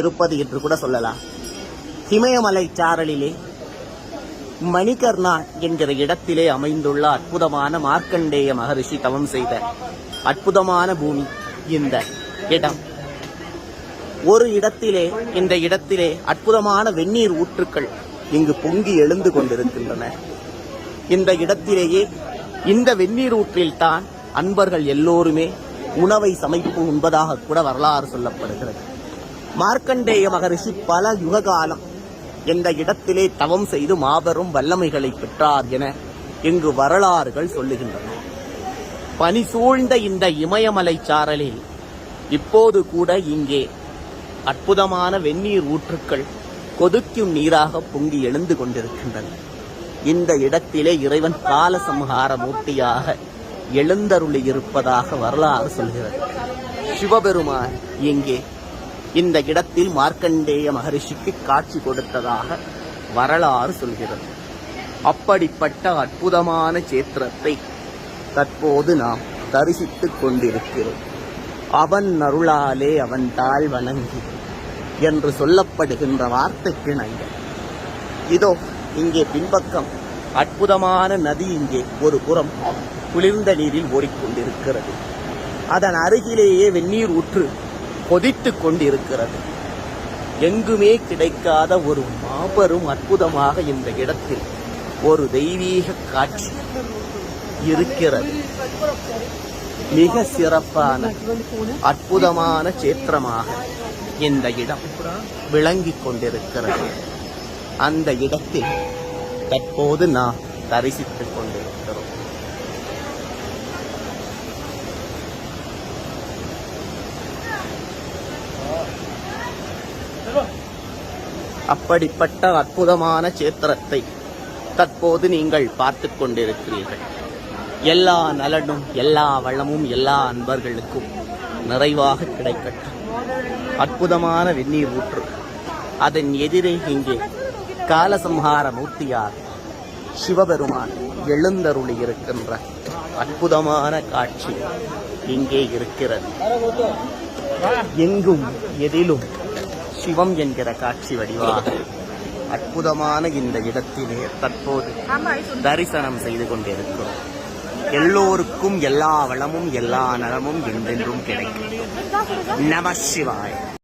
இருப்பது என்று கூட சொல்லலாம். இமயமலை சாரலிலே மணிகர்ணா என்கிற இடத்திலே அமைந்துள்ள அற்புதமான மார்க்கண்டேய மகரிஷி தவம் செய்த அற்புதமான பூமி இந்த இடம். ஒரு இடத்திலே இந்த இடத்திலே அற்புதமான வெந்நீர் ஊற்றுக்கள் இங்கு பொங்கி எழுந்து கொண்டிருக்கின்றன. இந்த இடத்திலேயே இந்த வெந்நீர் ஊற்றில்தான் அன்பர்கள் எல்லோருமே உணவை சமைப்பு உண்பதாக கூட வரலாறு சொல்லப்படுகிறது. மார்க்கண்டேய மகரிஷி பல யுககாலம் இந்த இடத்திலே தவம் செய்து மாபெரும் வல்லமைகளை பெற்றார் என இங்கு வரலாறுகள் சொல்லுகின்றன. பனி சூழ்ந்த இந்த இமயமலை சாரலில் இப்போது கூட இங்கே அற்புதமான வெந்நீர் ஊற்றுக்கள் கொதிக்கும் நீராக பொங்கி எழுந்து கொண்டிருக்கின்றன. இந்த இடத்திலே இறைவன் காலசம்ஹார மூர்த்தியாக எழுந்தருளி இருப்பதாக வரலாறு சொல்கிறது. சிவபெருமான் இங்கே இந்த இடத்தில் மார்க்கண்டேய மகரிஷிக்கு காட்சி கொடுத்ததாக வரலாறு சொல்கிறது. அப்படிப்பட்ட அற்புதமான சேத்திரத்தை தற்போது நாம் தரிசித்துக் கொண்டிருக்கிறோம். அவன் அருளாலே அவன் தாழ் வணங்கி என்று சொல்லப்படுகின்ற வார்த்தைக்கு நங்க இதோ இங்கே பின்பக்கம் அற்புதமான நதி இங்கே ஒரு புறம் குளிர்ந்த நீரில் ஓடிக்கொண்டிருக்கிறது. அதன் அருகிலேயே வெந்நீர் ஊற்று கொதித்து கொண்டிருக்கிறது. எங்குமே கிடைக்காத ஒரு மாபெரும் அற்புதமாக இந்த இடத்தில் ஒரு தெய்வீக காட்சி இருக்கிறது. மிக சிறப்பான அற்புதமான சேத்திரமாக இந்த இடம் விளங்கிக் கொண்டிருக்கிறது. அந்த இடத்தில் தற்போது நாம் தரிசித்துக் கொண்டிருக்கிறோம். அப்படிப்பட்ட அற்புதமான சேத்திரத்தை தற்போது நீங்கள் பார்த்து கொண்டிருக்கிறீர்கள். எல்லா நலனும் எல்லா வளமும் எல்லா அன்பர்களுக்கும் நிறைவாக கிடைக்கட்டும். அற்புதமான வெந்நீர் ஊற்று. அதன் எதிரே இங்கே காலசம்ஹார மூர்த்தியார் சிவபெருமான் எழுந்தருளி இருக்கின்ற அற்புதமான காட்சி இங்கே இருக்கிறது. எங்கும் எதிலும் சிவம் என்கிற காட்சி வடிவாக அற்புதமான இந்த இடத்திலே தற்போது தரிசனம் செய்து கொண்டிருக்கிறோம். எல்லோருக்கும் எல்லா வளமும் எல்லா நலமும் என்றென்றும் கிடைக்கும். நம சிவாய்.